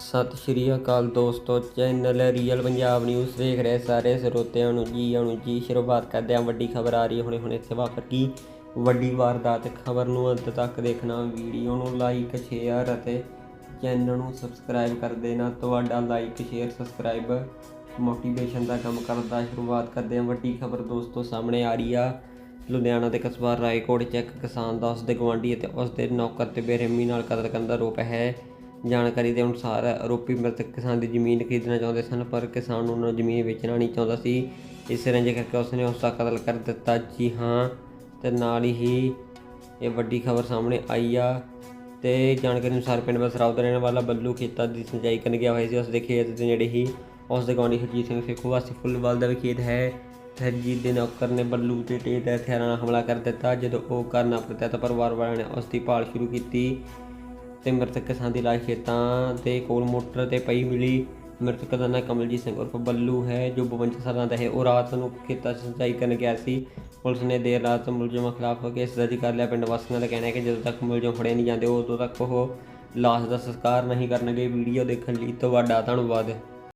ਸਤਿ ਸ਼੍ਰੀ ਅਕਾਲ ਦੋਸਤੋ, channel real Punjab news ਦੇਖ ਰਹੇ ਸਾਰੇ ਸਰੋਤਿਆਂ ਨੂੰ ਜੀ, ਆਉਣ ਜੀ, ਸ਼ੁਰੂਆਤ ਕਰਦੇ ਹਾਂ ਵੱਡੀ ਖਬਰ ਆ ਰਹੀ ਹੈ। ਹੁਣੇ ਇੱਥੇ ਵਾਪਰ ਕੀ ਵੱਡੀ ਵਾਰਦਾਤ ਖਬਰ ਨੂੰ ਅੰਤ ਤੱਕ ਦੇਖਣਾ, ਵੀਡੀਓ ਨੂੰ ਲਾਈਕ ਸ਼ੇਅਰ ਅਤੇ ਚੈਨਲ ਨੂੰ ਸਬਸਕ੍ਰਾਈਬ ਕਰ ਦੇਣਾ। ਤੁਹਾਡਾ ਲਾਈਕ ਸ਼ੇਅਰ ਸਬਸਕ੍ਰਾਈਬ ਮੋਟੀਵੇਸ਼ਨ ਦਾ ਕੰਮ ਕਰਦਾ ਸ਼ੁਰੂਆਤ ਕਰਦੇ ਹਾਂ। ਵੱਡੀ ਖਬਰ ਦੋਸਤੋ ਸਾਹਮਣੇ ਆ ਰਹੀ ਆ। ਲੁਧਿਆਣਾ ਦੇ ਕਸਬਾ ਰਾਏਕੋਟ ਚ ਇੱਕ ਕਿਸਾਨ ਦਾ ਉਸ ਦੇ ਗਵਾਂਢੀ ਅਤੇ ਉਸ ਦੇ ਨੌਕਰ ਤੇ ਬੇਰਹਿਮੀ ਨਾਲ ਕਤਲ ਕਰਨ ਦਾ ਆਰੋਪ ਹੈ। ਜਾਣਕਾਰੀ ਦੇ ਅਨੁਸਾਰ ਆਰੋਪੀ ਮ੍ਰਿਤਕ ਕਿਸਾਨ ਦੀ ਜ਼ਮੀਨ ਖਰੀਦਣਾ ਚਾਹੁੰਦੇ ਸਨ, ਪਰ ਕਿਸਾਨ ਨੂੰ ਉਹਨਾਂ ਜ਼ਮੀਨ ਵੇਚਣਾ ਨਹੀਂ ਚਾਹੁੰਦਾ ਸੀ। ਇਸ ਰੰਜੇ ਕਰਕੇ ਉਸਨੇ ਉਸ ਦਾ ਕਤਲ ਕਰ ਦਿੱਤਾ। ਜੀ ਹਾਂ, ਤੇ ਨਾਲ ਹੀ ਇਹ ਵੱਡੀ ਖਬਰ ਸਾਹਮਣੇ ਆਈ ਆ, ਤੇ ਜਾਣਕਾਰੀ ਅਨੁਸਾਰ ਪਿੰਡ ਬਸਰਾਵ ਦਾ ਰਹਿਣ ਵਾਲਾ ਬੱਲੂ ਖੇਤਾਂ ਦੀ ਸਿੰਚਾਈ ਕਰਨ ਗਿਆ ਹੋਇਆ ਸੀ। ਉਸ ਦੇ ਖੇਤ ਦੇ ਨੇੜੇ ਹੀ ਉਸ ਦੇ ਗਵਾਂਢੀ ਹਰਜੀਤ ਸਿੰਘ ਸੇਖੂ ਵਾਸੀ ਫੁੱਲਵਾਲ ਦਾ ਵੀ ਖੇਤ ਹੈ। ਹਰਜੀਤ ਦੇ ਨੌਕਰ ਨੇ ਬੱਲੂ ਤੇ ਟੇਟ ਹਥਿਆਰਾਂ ਨਾਲ ਹਮਲਾ ਕਰ ਦਿੱਤਾ, ਜਦੋਂ ਉਹ ਘਰ ਨਾ ਪਰਤਿਆ ਤਾਂ ਪਰਿਵਾਰ ਵਾਲਿਆਂ ਨੇ ਉਸ ਦੀ ਭਾਲ ਸ਼ੁਰੂ ਕੀਤੀ। ਤੇ ਮ੍ਰਿਤਕ ਕਿਸਾਨ ਦੀ ਲਾਸ਼ ਖੇਤਾਂ ਦੇ ਕੋਲ ਮੋਟਰ ਤੇ ਪਈ ਮਿਲੀ। ਮ੍ਰਿਤਕ ਦਾ ਨਾਂ ਕਮਲਜੀਤ ਸਿੰਘ ਉਰਫ ਬੱਲੂ ਹੈ, ਜੋ 52 ਸਾਲਾਂ ਦਾ ਹੈ। ਉਹ ਰਾਤ ਨੂੰ ਖੇਤਾਂ 'ਚ ਸਿੰਚਾਈ ਕਰਨ ਗਿਆ ਸੀ। ਪੁਲਿਸ ਨੇ ਦੇਰ ਰਾਤ ਮੁਲਜ਼ਮਾਂ ਖਿਲਾਫ ਕੇਸ ਦਰਜ ਕਰ ਲਿਆ। ਪਿੰਡ ਵਾਸੀਆਂ ਦਾ ਕਹਿਣਾ ਹੈ ਕਿ ਜਦੋਂ ਤੱਕ ਮੁਲਜ਼ਮ ਫੜੇ ਨਹੀਂ ਜਾਂਦੇ, ਉਦੋਂ ਤੱਕ ਉਹ ਲਾਸ਼ ਦਾ ਸੰਸਕਾਰ ਨਹੀਂ ਕਰਨਗੇ। ਵੀਡੀਓ ਦੇਖਣ ਲਈ ਤੁਹਾਡਾ ਧੰਨਵਾਦ।